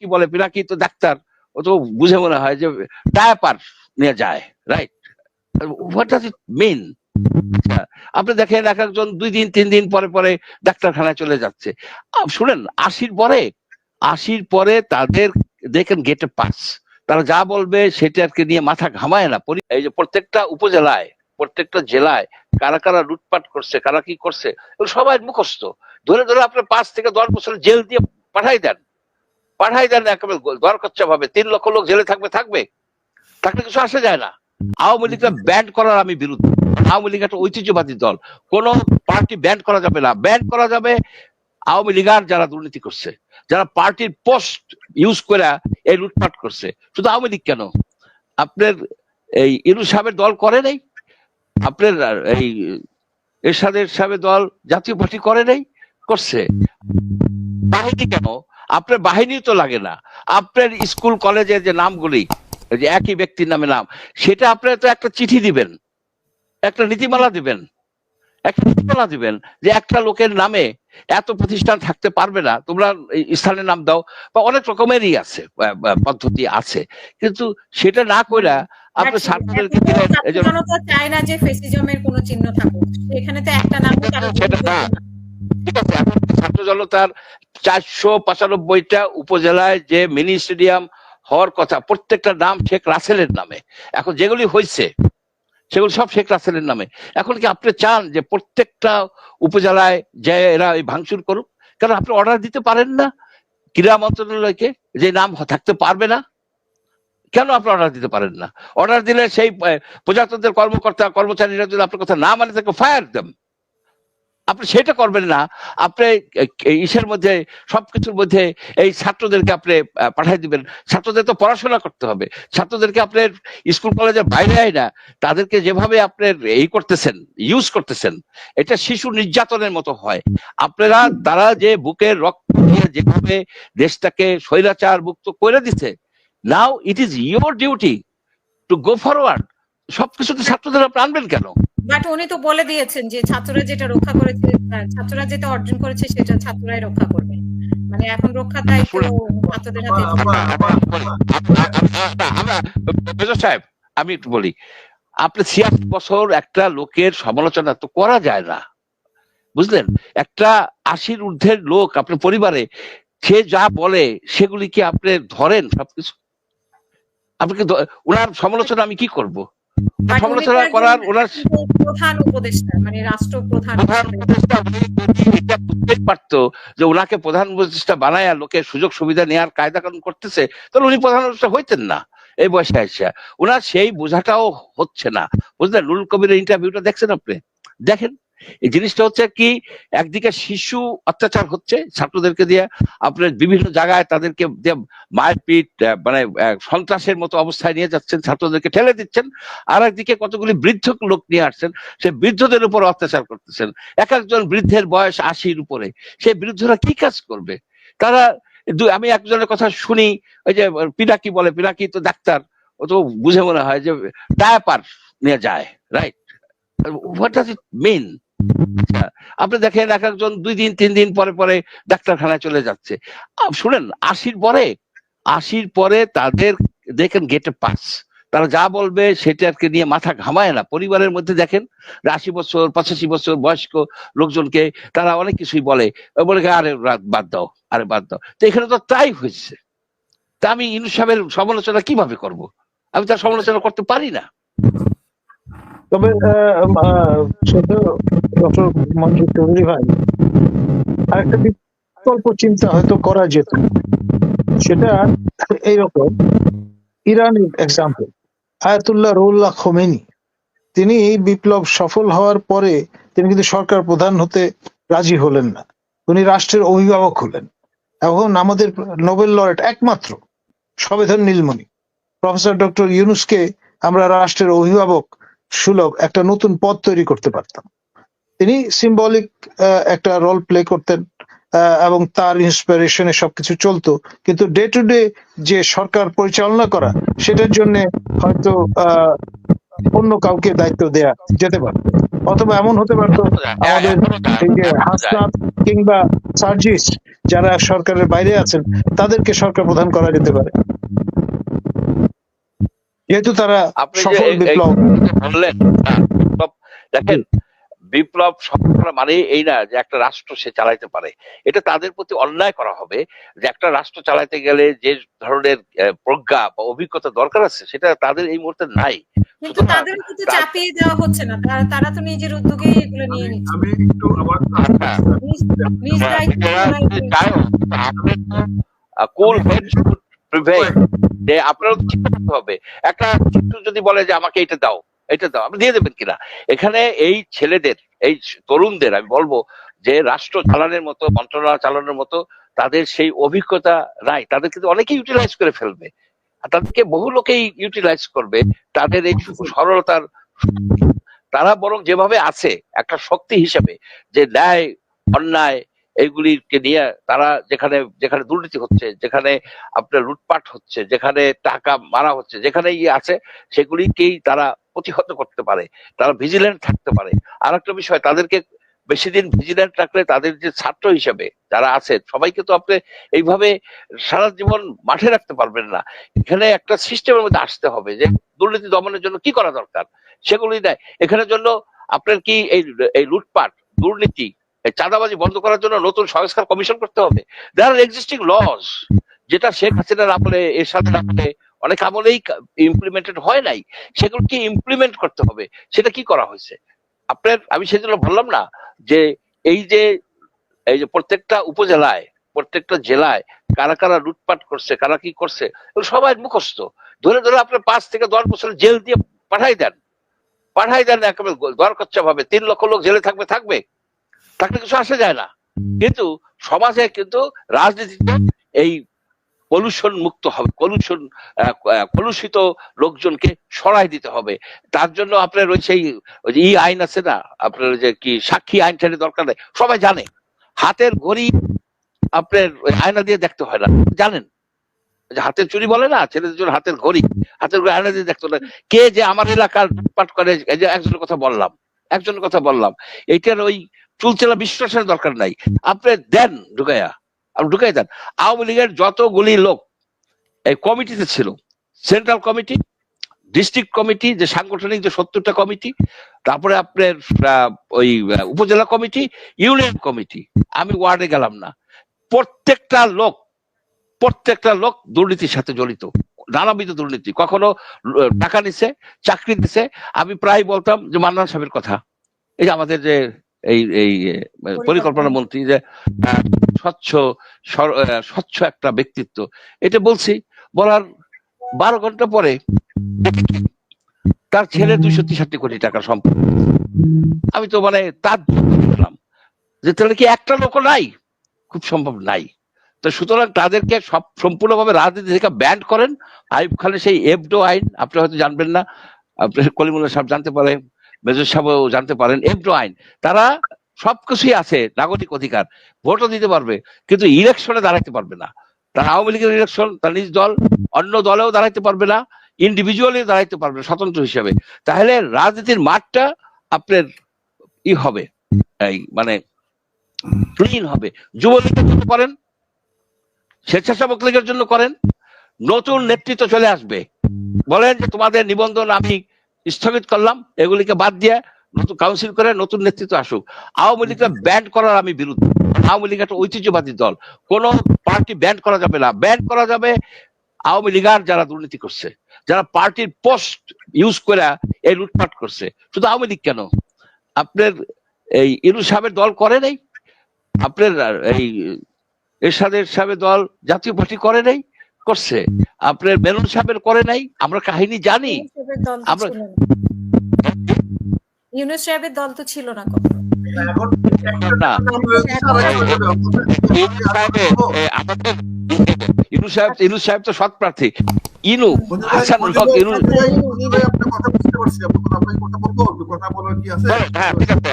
কি বলে পিনাকি তো ডাক্তার, ও তো বুঝে মনে হয় যে ডায়াপার নিয়ে যায় right what does it mean আপনি দেখেন এক একজন দুই দিন, তিন দিন পরে পরে ডাক্তারখানায় চলে যাচ্ছে। শুনেন, আশির পরে আশির পরে তাদের দেখেন গেটে পাস তারা যা বলবে সেটাকে নিয়ে মাথা ঘামায় না। এই যে প্রত্যেকটা উপজেলায়, প্রত্যেকটা জেলায় কারা কারা লুটপাট করছে, কারা কি করছে সবাই মুখস্থ। ধরে ধরে আপনার পাঁচ থেকে দশ বছর জেল দিয়ে পাঠাই দেন। পাঠাই দেন একেবারে দরকচ্চা ভাবে তিন লক্ষ লোক জেলে থাকবে থাকবে? থাকলে কিছু আসে যায় না। আওয়ামী লীগটা ব্যান্ড করার আমি বিরুদ্ধে। আওয়ামী লীগ একটা ঐতিহ্যবাদী দল। কোন পার্টি ব্যান্ড করা যাবে না। ব্যান্ড করা যাবে আওয়ামী লীগার যারা দুর্নীতি করছে। যারা পার্টির পোস্ট ইউজ করে এই লুটপাট করছে। শুধু আওয়ামী লীগ কেন? আপনার এই ইনু সাহেবের দল করে নাই? আপনার এই এরশাদের সাহেবের দল জাতীয় পার্টি করে নাই? করছে? বাহিনী কেন? আপনার বাহিনী তো লাগে না। আপনার স্কুল কলেজের যে নামগুলি যে একই ব্যক্তির নামে নাম সেটা আপনার তো একটা চিঠি দিবেন একটা নীতিমালা দিবেন একটা নীতিমালা দিবেন যে একটা লোকের নামে এত প্রতিষ্ঠান থাকতে পারবে না তোমরা স্থানের নাম দাও বা অনেক রকমেরই আছে পদ্ধতি আছে। কিন্তু সেটা না কইরা আপনি ছাত্রদেরকে দিলেন জনতা চায় না যে ফেসিজমের কোনো চিহ্ন থাকুক। এখানে তো একটা নাম সেটা না। ঠিক আছে, এখন ছাত্র জনতার চারশো পঁচানব্বইটা উপজেলায় যে মিনি স্টেডিয়াম হওয়ার কথা, প্রত্যেকটা নাম শেখ রাসেলের নামে। এখন যেগুলি হয়েছে, সেগুলো সব শেখ রাসেলের নামে। এখন কি আপনি চান যে প্রত্যেকটা উপজেলায় যে এরা এই ভাঙচুর করুক? কারণ আপনি অর্ডার দিতে পারেন না ক্রীড়া মন্ত্রণালয়কে যে নাম থাকতে পারবে না? কেন আপনি অর্ডার দিতে পারেন না? অর্ডার দিলে সেই প্রজাতন্ত্রের কর্মকর্তা, কর্মচারীরা যদি আপনার কথা না মানে তাকে ফায়ার দেন। আপনি সেটা করবেন না। আপনি ইসের মধ্যে, সবকিছুর মধ্যে এই ছাত্রদেরকে আপনি পাঠিয়ে দিবেন। ছাত্রদের তো পড়াশোনা করতে হবে। ছাত্রদেরকে আপনার স্কুল কলেজের বাইরে আয় না। তাদেরকে যেভাবে আপনার এই করতেছেন ইউজ করতেছেন, এটা শিশু নির্যাতনের মতো হয়। আপনারা, তারা যে বুকের রক্ত দিয়ে যেভাবে দেশটাকে স্বৈরাচার মুক্ত করে দিছে now it is your duty to go forward সবকিছুতে ছাত্রদের আপনি আনবেন কেন? বাট উনি তো বলে দিয়েছেন যে ছাত্ররা যেটা রক্ষা করেছে ছাত্ররা যেটা অর্জন করেছে সেটা ছাত্ররাই রক্ষা করবে। মানে এখন রক্ষার দায়িত্ব ছাত্রদের হাতে আমরা সাহেব আমি একটু বলি আপনি ছিয়াশি বছর একটা লোকের সমালোচনা তো করা যায় না। বুঝলেন? একটা আশির ঊর্ধ্বের লোক আপনার পরিবারে সে যা বলে সেগুলি কি আপনি ধরেন সবকিছু? আপনাকে ওনার সমালোচনা আমি কি করব? সমালোচনা করার ওনার প্রধান উপদেষ্টা মানে রাষ্ট্রপ্রধান প্রধান উপদেষ্টা। এটা বুঝতেই পারতো যে ওনাকে প্রধান উপদেষ্টা বানায় লোকের সুযোগ সুবিধা নেওয়ার কায়দা কানুন করতেছে তাহলে উনি প্রধান উপদেষ্টা হইতেন না এই বয়সে আসা ওনার সেই বোঝাটাও হচ্ছে না। বুঝলেন নুরুল কবিরের ইন্টারভিউটা দেখছেন আপনি? দেখেন। এই জিনিসটা হচ্ছে কি, একদিকে শিশু অত্যাচার হচ্ছে ছাত্রদেরকে দিয়ে, আপনার বিভিন্ন জায়গায় তাদেরকে মারপিট মানে সন্ত্রাসের মতো অবস্থায় নিয়ে যাচ্ছেন, ছাত্রদেরকে ঠেলে দিচ্ছেন, আর একদিকে কতগুলি বৃদ্ধ লোক নিয়ে আসছেন, সে বৃদ্ধদের উপর অত্যাচার করতেছেন। এক একজন বৃদ্ধের বয়স আশির উপরে, সেই বৃদ্ধরা কি কাজ করবে? তারা আমি একজনের কথা শুনি, ওই যে পিনাকি বলে, পিনাকি তো ডাক্তার, ও তো বুঝে মনে হয় যে ডায়াপার নিয়ে যায়, right? What does it mean আপনি দেখেন এক একজন দুই দিন, তিন দিন পরে পরে ডাক্তারখানায় চলে যাচ্ছে। শুনেন, আশির পরে আশির পরে তাদের দেখেন গেটে পাস তারা যা বলবে সেটাকে নিয়ে মাথা ঘামায় না। পরিবারের মধ্যে দেখেন, আশি বছর, পঁচাশি বছর বয়স্ক লোকজনকে তারা অনেক কিছুই বলে। বলে, আরে, বাদ দাও, আরে, বাদ দাও। তো এখানে তো তাই হয়েছে। তা আমি ইনু সমালোচনা কীভাবে করব? আমি তার সমালোচনা করতে পারি না। তবে ডক্টর মঞ্জুর চৌধুরী ভাই। আরেকটা বিকল্প চিন্তা হয়তো করা যেত। সেটা এইরকম। ইরানের এক্সাম্পল আয়াতুল্লাহ রুল্লাহ খোমেনি। তিনি এই বিপ্লব সফল হওয়ার পরে তিনি কিন্তু সরকার প্রধান হতে রাজি হলেন না। উনি রাষ্ট্রের অভিভাবক হলেন। এখন আমাদের নোবেল লরেট একমাত্র সবেধন নীলমণি। প্রফেসর ডক্টর ইউনুসকে আমরা রাষ্ট্রের অভিভাবক সুলভ একটা নতুন পদ তৈরি করতে পারতাম। তিনি সিম্বলিক একটা রোল প্লে করতেন এবং তার ইন্সপিরেশনে সবকিছু চলতো। কিন্তু ডে টু ডে যে সরকার পরিচালনা করা, সেটার জন্য হয়তো অন্য কাউকে দায়িত্ব দেয়া যেতে পারত অথবা এমন হতে পারতো, আমাদের কিংবা সার্জিস, যারা সরকারের বাইরে আছেন, তাদেরকে সরকার প্রধান করা যেতে পারে। যেহেতু তারা সফল এই বিপ্লব। বললেন দেখেন বিপ্লব সফল করা মানে এই না যে একটা রাষ্ট্র সে চালাইতে পারে। এটা তাদের প্রতি অন্যায় করা হবে যে একটা রাষ্ট্র চালাইতে গেলে যে ধরনের প্রজ্ঞা বা অভিজ্ঞতা দরকার আছে সেটা তাদের এই মুহূর্তে নাই। কিন্তু তাদের কিন্তু চাপিয়ে দেওয়া হচ্ছে না। তারা তারা তো নিজের উদ্যোগে এগুলো নিয়ে নিচ্ছে। আমি একটু আমার আচ্ছা, নিজ নিজ হ্যাঁ, দায়িত্বে এটা তারা যে আপনারও চিন্তা হবে। একটা শিশু যদি বলে যে আমাকে এটা দাও এটা দাও আপনি দিয়ে দেবেন কিনা? এখানে এই ছেলেদের এই তরুণদের আমি বলব যে রাষ্ট্র চালানোর মতো মন্ত্রণালয় চালানোর মতো তাদের সেই অভিজ্ঞতা নাই। তাদের কিন্তু অনেকেই ইউটিলাইজ করে ফেলবে। আর তাদেরকে বহু লোকেই ইউটিলাইজ করবে। তাদের এই সরলতার তারা বরং যেভাবে আছে একটা শক্তি হিসেবে যে ন্যায় অন্যায় এইগুলিকে নিয়ে তারা যেখানে যেখানে দুর্নীতি হচ্ছে, যেখানে আপনার লুটপাট হচ্ছে, যেখানে টাকা মারা হচ্ছে যেখানে ইয়ে আছে, সেগুলিকেই তারা প্রতিহত করতে পারে। তারা ভিজিল্যান্ট থাকতে পারে। আর একটা বিষয়, তাদেরকে বেশি দিন ভিজিল্যান্ট রাখলে তাদের যে ছাত্র হিসেবে যারা আছে, সবাইকে তো আপনি এইভাবে সারা জীবন মাঠে রাখতে পারবেন না। এখানে একটা সিস্টেমের মধ্যে আসতে হবে যে দুর্নীতি দমনের জন্য কি করা দরকার? সেগুলি দেয় এখানের জন্য আপনার কি এই এই লুটপাট, দুর্নীতি চাঁদাবাজি বন্ধ করার জন্য নতুন সংস্কার কমিশন করতে হবে। দেয়ার আর এক্সিস্টিং লস যেটা শেখ হাসিনার আমলে এর সাথে আমলে অনেক আমলেই ইমপ্লিমেন্টেড হয় নাই। সেগুলোকে ইমপ্লিমেন্ট করতে হবে। সেটা কি করা হয়েছে? আপনার, আমি সেজন্য বললাম না যে এই যে এই যে প্রত্যেকটা উপজেলায়, প্রত্যেকটা জেলায় কারা কারা লুটপাট করছে, কারা কি করছে সবাই মুখস্থ। ধরে ধরে আপনার পাঁচ থেকে দশ বছর জেল দিয়ে পাঠাই দেন। পাঠাই দেন একেবারে দরকচ্চা ভাবে তিন লক্ষ লোক জেলে থাকবে থাকবে। থাকলে কিছু আসে যায় না। কিন্তু সমাজে কিন্তু রাজনীতিতে এই পলিউশন মুক্ত হবে পলিউশন কলুষিত লোকজনকে সরাই দিতে হবে। তার জন্য আপনার ওই সেই ই আইন আছে না, আপনার যে কি সাক্ষী আইন ঠাইন দরকার নেই, সবাই জানে। হাতের ঘড়ি আপনার আয়না দিয়ে দেখতে হয় না, জানেন? হাতের চুরি বলে না, ছেলেদের জন্য হাতের ঘড়ি হাতের ঘড়ি আয়না দিয়ে দেখতে না। কে যে আমার এলাকার পাঠ করে একজনের কথা বললাম, একজনের কথা বললাম। এইটার ওই চুলচেলা বিশ্বাসের দরকার নাই। আপনি দেন ঢুকাইয়া। আপনি ঢুকাই দেন। আওয়ামী লীগের যতগুলি লোক এই কমিটিতে ছিল, সেন্ট্রাল কমিটি, ডিস্ট্রিক্ট কমিটি, যে সাংগঠনিক যে সত্তরটা কমিটি, তারপরে আপনার ওই উপজেলা কমিটি, ইউনিয়ন কমিটি, আমি ওয়ার্ডে গেলাম না। প্রত্যেকটা লোক প্রত্যেকটা লোক দুর্নীতির সাথে জড়িত, নানাবিধ দুর্নীতি। কখনো টাকা নিছে, চাকরি দিছে। আমি প্রায় বলতাম যে মান্নান সাহেবের কথা। এই যে আমাদের যে এই এই আহ, পরিকল্পনা। মন্ত্রী যে স্বচ্ছ স্বচ্ছ একটা ব্যক্তিত্ব। এটা বলছি বলার বারো ঘণ্টা পরে তার ছেলে দুইশো তেষট্টি কোটি টাকা সম্পদ। আমি তো মানে তার বুঝলাম যে তাহলে কি একটা লোক নাই? খুব সম্ভব নাই। তো সুতরাং তাদেরকে সব সম্পূর্ণভাবে রাজনীতি থেকে ব্যান্ড করেন। আইব খানের সেই এফডো আইন আপনি হয়তো জানবেন না আপনি কলিমুল্লাহ সাহেব জানতে পারেন। মেজর সাহেবও জানতে পারেন এফডো আইন। তারা সবকিছুই আছে নাগরিক অধিকার ভোটও দিতে পারবে কিন্তু ইলেকশনে দাঁড়াইতে পারবে না। তার আওয়ামী লীগের ইলেকশন তার নিজ দল অন্য দলেও দাঁড়াইতে পারবে না ইন্ডিভিজুয়ালি দাঁড়াইতে পারবে না, স্বতন্ত্র হিসেবে। তাহলে রাজনীতির মাঠটা আপনার ই হবে এই মানে ক্লিন হবে। যুবলীগের জন্য করেন স্বেচ্ছাসেবক লীগের জন্য করেন নতুন নেতৃত্ব চলে আসবে। বলেন যে তোমাদের নিবন্ধন আমি স্থগিত করলাম, এগুলিকে বাদ দিয়ে নতুন কাউন্সিল করে নতুন নেতৃত্ব আসুক। আওয়ামী লীগকে ব্যান্ড করার আমি বিরুদ্ধে আওয়ামী লীগ একটা ঐতিহ্যবাদী দল। কোন পার্টি ব্যান্ড করা যাবে না। ব্যান্ড করা যাবে আওয়ামী লীগার যারা দুর্নীতি করছে, যারা পার্টির পোস্ট ইউজ করে এই লুটপাট করছে। শুধু আওয়ামী লীগ কেন? আপনার এই ইনু সাহেবের দল করে নাই? আপনার এই এরশাদের সাহেবের দল জাতীয় পার্টি করে নাই? করছে আপনার মেনন সাহেবের করে নাই আমরা কাহিনী জানি আমরা- ইউনুস সাহেবের দল তো ছিল না কখনো এখন না। ইনু আমাদের সাহেব ইনু সাহেব তো সৎ প্রার্থী ইনু হাসান হক ইনু কথা বলব বলার কি আছে হ্যাঁ ঠিক আছে